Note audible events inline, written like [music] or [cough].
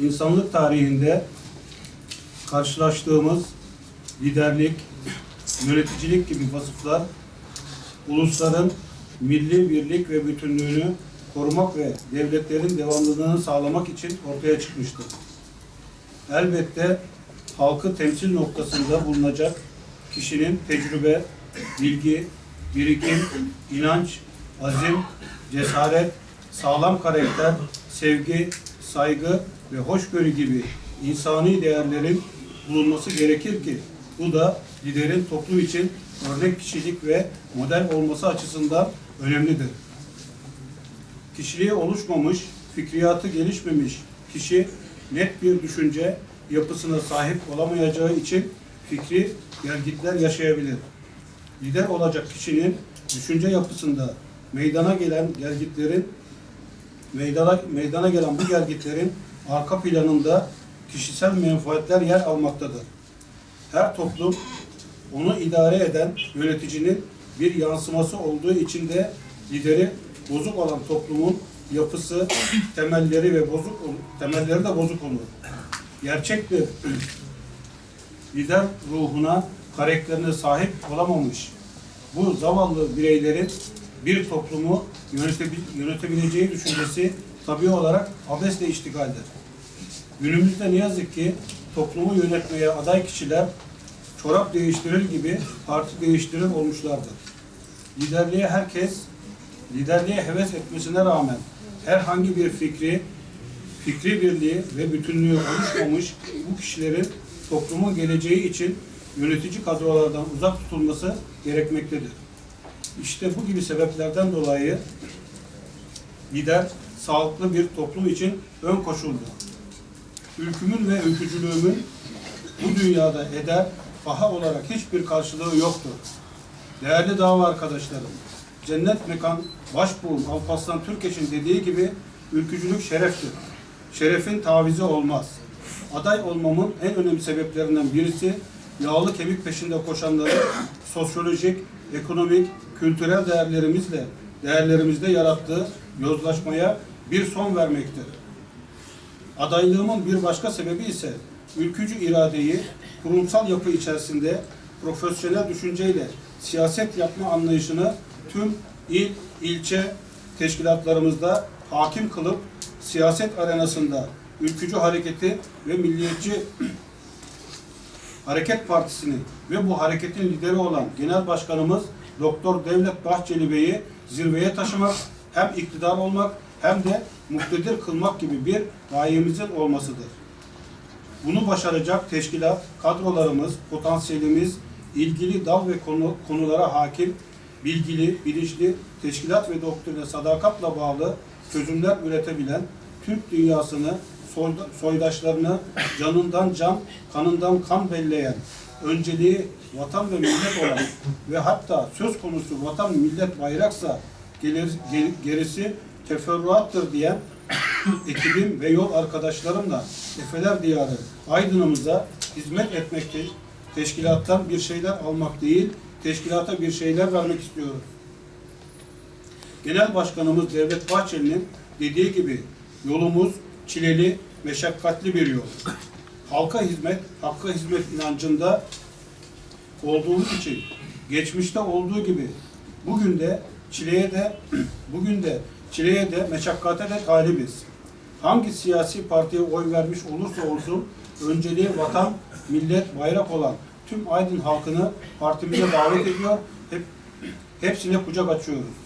insanlık tarihinde karşılaştığımız liderlik, yöneticilik gibi vasıflar ulusların milli birlik ve bütünlüğünü korumak ve devletlerin devamlılığını sağlamak için ortaya çıkmıştır. Elbette halkı temsil noktasında bulunacak kişinin tecrübe, bilgi, birikim, inanç, azim, cesaret, sağlam karakter, sevgi, saygı ve hoşgörü gibi insani değerlerin bulunması gerekir ki bu da liderin toplum için örnek kişilik ve model olması açısından önemlidir. Kişiliği oluşmamış, fikriyatı gelişmemiş kişi net bir düşünce yapısına sahip olamayacağı için fikri gelgitler yaşayabilir. Lider olacak kişinin düşünce yapısında meydana gelen gelgitlerin meydana, meydana gelen bu gelgitlerin arka planında kişisel menfaatler yer almaktadır. Her toplum onu idare eden yöneticinin bir yansıması olduğu için de lideri bozuk olan toplumun yapısı, temelleri ve bozuk temelleri de bozuk olur. Gerçek bir lider ruhuna, karakterine sahip olamamış bu zavallı bireylerin bir toplumu yönetebil- yönetebileceği düşüncesi tabii olarak abesle iştigaldir. Günümüzde ne yazık ki toplumu yönetmeye aday kişiler çorap değiştirir gibi parti değiştirir olmuşlardır. Liderliğe herkes, liderliğe heves etmesine rağmen herhangi bir fikri, fikri birliği ve bütünlüğü oluşmamış bu kişilerin toplumun geleceği için yönetici kadrolardan uzak tutulması gerekmektedir. İşte bu gibi sebeplerden dolayı lider sağlıklı bir toplum için ön koşuldur. Ülkümün ve ülkücülüğümün bu dünyada eder, paha olarak hiçbir karşılığı yoktur. Değerli dava arkadaşlarım, cennet mekan başbuğum Alparslan Türkeş'in dediği gibi ülkücülük şereftir. Şerefin tavizi olmaz. Aday olmamın en önemli sebeplerinden birisi yağlı kemik peşinde koşanları sosyolojik, ekonomik, kültürel değerlerimizle değerlerimizde yarattığı yozlaşmaya bir son vermektir. Adaylığımın bir başka sebebi ise ülkücü iradeyi kurumsal yapı içerisinde profesyonel düşünceyle siyaset yapma anlayışını tüm il, ilçe teşkilatlarımızda hakim kılıp siyaset arenasında ülkücü hareketi ve milliyetçi Hareket Partisi'ni ve bu hareketin lideri olan Genel Başkanımız Doktor Devlet Bahçeli Bey'i zirveye taşımak, hem iktidar olmak hem de muktedir kılmak gibi bir gayemizin olmasıdır. Bunu başaracak teşkilat, kadrolarımız, potansiyelimiz, ilgili dal ve konu, konulara hakim, bilgili, bilinçli, teşkilat ve doktrine sadakatla bağlı çözümler üretebilen, Türk dünyasını, soyda- soydaşlarını canından can, kanından kan belleyen, önceliği vatan ve millet olan ve hatta söz konusu vatan, millet, bayraksa gelir, gel- gerisi teferruattır diyen ekibim ve yol arkadaşlarımla Efeler Diyarı Aydın'ımıza hizmet etmekte teşkilattan bir şeyler almak değil, teşkilata bir şeyler vermek istiyoruz. Genel Başkanımız Devlet Bahçeli'nin dediği gibi yolumuz çileli, meşakkatli bir yol. Halka hizmet, hakka hizmet inancında olduğumuz için geçmişte olduğu gibi bugün de çileye de [clears throat] bugün de çileye de meşakkate de talibiz. Hangi siyasi partiye oy vermiş olursa olsun önceliği vatan, millet, bayrak olan tüm Aydın halkını partimize davet ediyor. Hep, hepsine kucak açıyoruz.